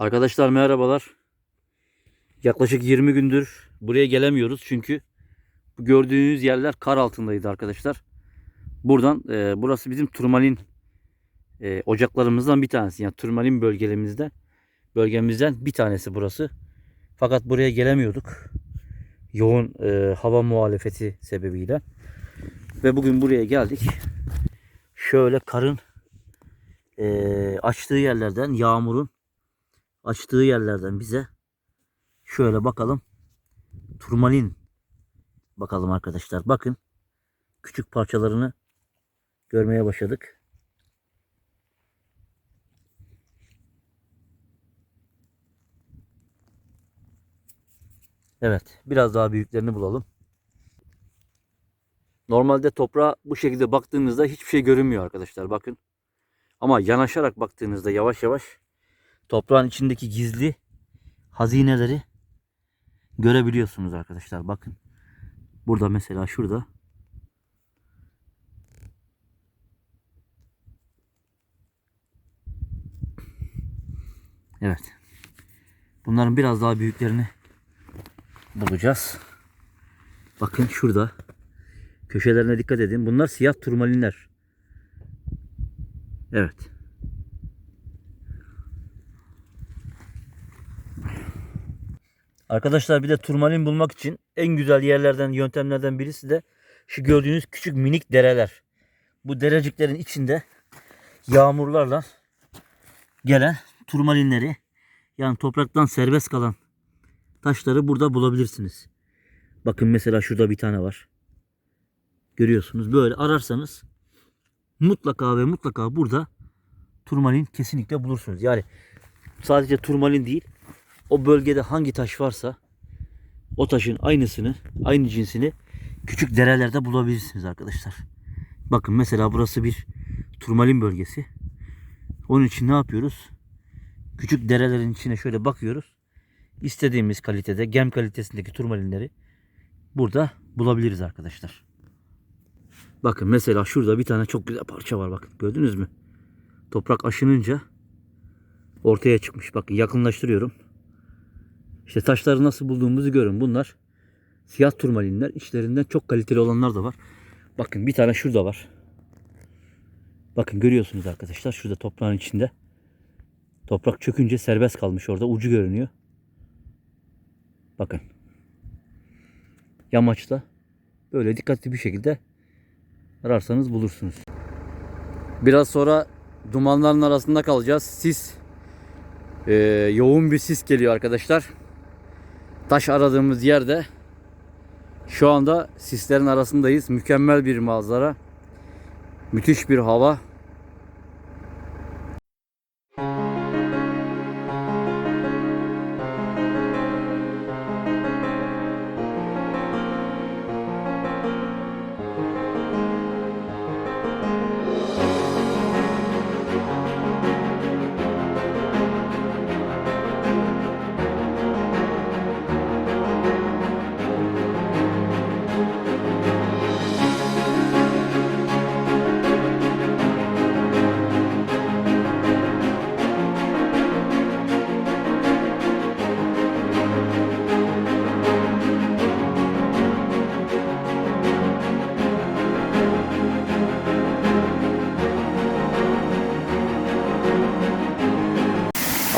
Arkadaşlar merhabalar. Yaklaşık 20 gündür buraya gelemiyoruz çünkü gördüğünüz yerler kar altındaydı arkadaşlar. Buradan e, burası bizim turmalin e, ocaklarımızdan bir tanesi. Yani turmalin bölgelerimizden bölgemizden bir tanesi burası. Fakat buraya gelemiyorduk. Yoğun e, hava muhalefeti sebebiyle. Ve bugün buraya geldik. Şöyle karın e, açtığı yerlerden yağmurun açtığı yerlerden bize. Şöyle bakalım. Turmalin. Bakalım arkadaşlar. Bakın. Küçük parçalarını görmeye başladık. Evet. Biraz daha büyüklerini bulalım. Normalde toprağa bu şekilde baktığınızda hiçbir şey görünmüyor arkadaşlar. Bakın. Ama yanaşarak baktığınızda yavaş yavaş toprağın içindeki gizli hazineleri görebiliyorsunuz arkadaşlar. Bakın. Burada mesela şurada Evet. Bunların biraz daha büyüklerini bulacağız. Bakın şurada. Köşelerine dikkat edin. Bunlar siyah turmalinler. Evet. Arkadaşlar bir de turmalin bulmak için en güzel yerlerden, yöntemlerden birisi de şu gördüğünüz küçük minik dereler. Bu dereciklerin içinde yağmurlarla gelen turmalinleri yani topraktan serbest kalan taşları burada bulabilirsiniz. Bakın mesela şurada bir tane var. Görüyorsunuz böyle ararsanız mutlaka ve mutlaka burada turmalin kesinlikle bulursunuz. Yani sadece turmalin değil o bölgede hangi taş varsa o taşın aynısını, aynı cinsini küçük derelerde bulabilirsiniz arkadaşlar. Bakın mesela burası bir turmalin bölgesi. Onun için ne yapıyoruz? Küçük derelerin içine şöyle bakıyoruz. İstediğimiz kalitede, gem kalitesindeki turmalinleri burada bulabiliriz arkadaşlar. Bakın mesela şurada bir tane çok güzel parça var bakın. Gördünüz mü? Toprak aşınınca ortaya çıkmış. Bakın yakınlaştırıyorum. İşte taşları nasıl bulduğumuzu görün. Bunlar siyah turmalinler. İçlerinden çok kaliteli olanlar da var. Bakın bir tane şurada var. Bakın görüyorsunuz arkadaşlar. Şurada toprağın içinde. Toprak çökünce serbest kalmış orada. Ucu görünüyor. Bakın. Yamaçta böyle dikkatli bir şekilde ararsanız bulursunuz. Biraz sonra dumanların arasında kalacağız. Sis ee, yoğun bir sis geliyor arkadaşlar. Taş aradığımız yerde şu anda sislerin arasındayız. Mükemmel bir manzara. Müthiş bir hava.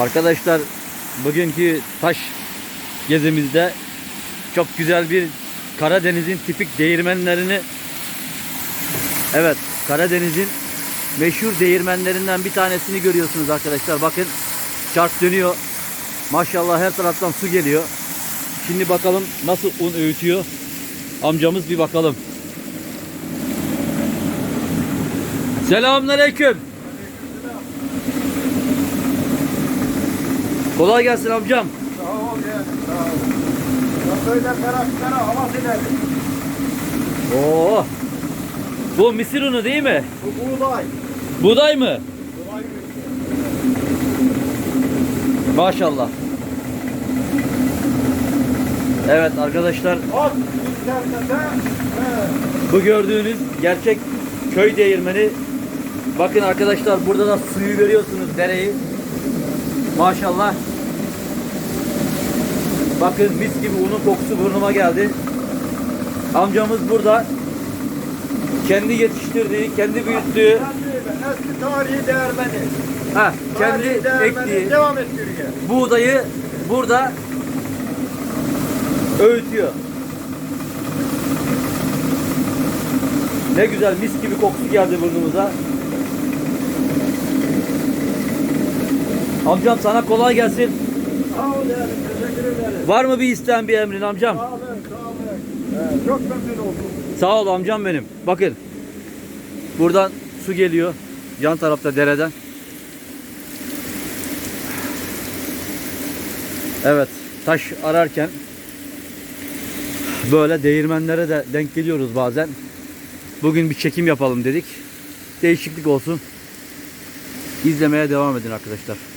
Arkadaşlar bugünkü taş gezimizde çok güzel bir Karadeniz'in tipik değirmenlerini Evet Karadeniz'in meşhur değirmenlerinden bir tanesini görüyorsunuz arkadaşlar. Bakın çark dönüyor. Maşallah her taraftan su geliyor. Şimdi bakalım nasıl un öğütüyor. Amcamız bir bakalım. Selamünaleyküm. Kolay gelsin amcam. Sağ ol ya. Sağ ol. Ya böyle ferah ferah hava sinelim. Oo. Bu mısır unu değil mi? Bu buğday. Buğday mı? Buğday Maşallah. Evet arkadaşlar At bu gördüğünüz gerçek köy değirmeni. Bakın arkadaşlar burada da suyu görüyorsunuz dereyi. Maşallah Bakın mis gibi unun kokusu burnuma geldi. Amcamız burada. Kendi yetiştirdiği, kendi büyüttüğü, Eski tarihi değermeni. ha, kendi ektiği Devam ettiriyor. buğdayı burada öğütüyor. Ne güzel mis gibi kokusu geldi burnumuza. Amcam sana kolay gelsin. Sağ ol değerli. Teşekkür ederim. Var mı bir isteğin bir emrin amcam? Sağ olun. Sağ olun. Evet, çok memnun oldum. Sağ ol amcam benim. Bakın. Buradan su geliyor. Yan tarafta dereden. Evet. Taş ararken böyle değirmenlere de denk geliyoruz bazen. Bugün bir çekim yapalım dedik. Değişiklik olsun. İzlemeye devam edin arkadaşlar.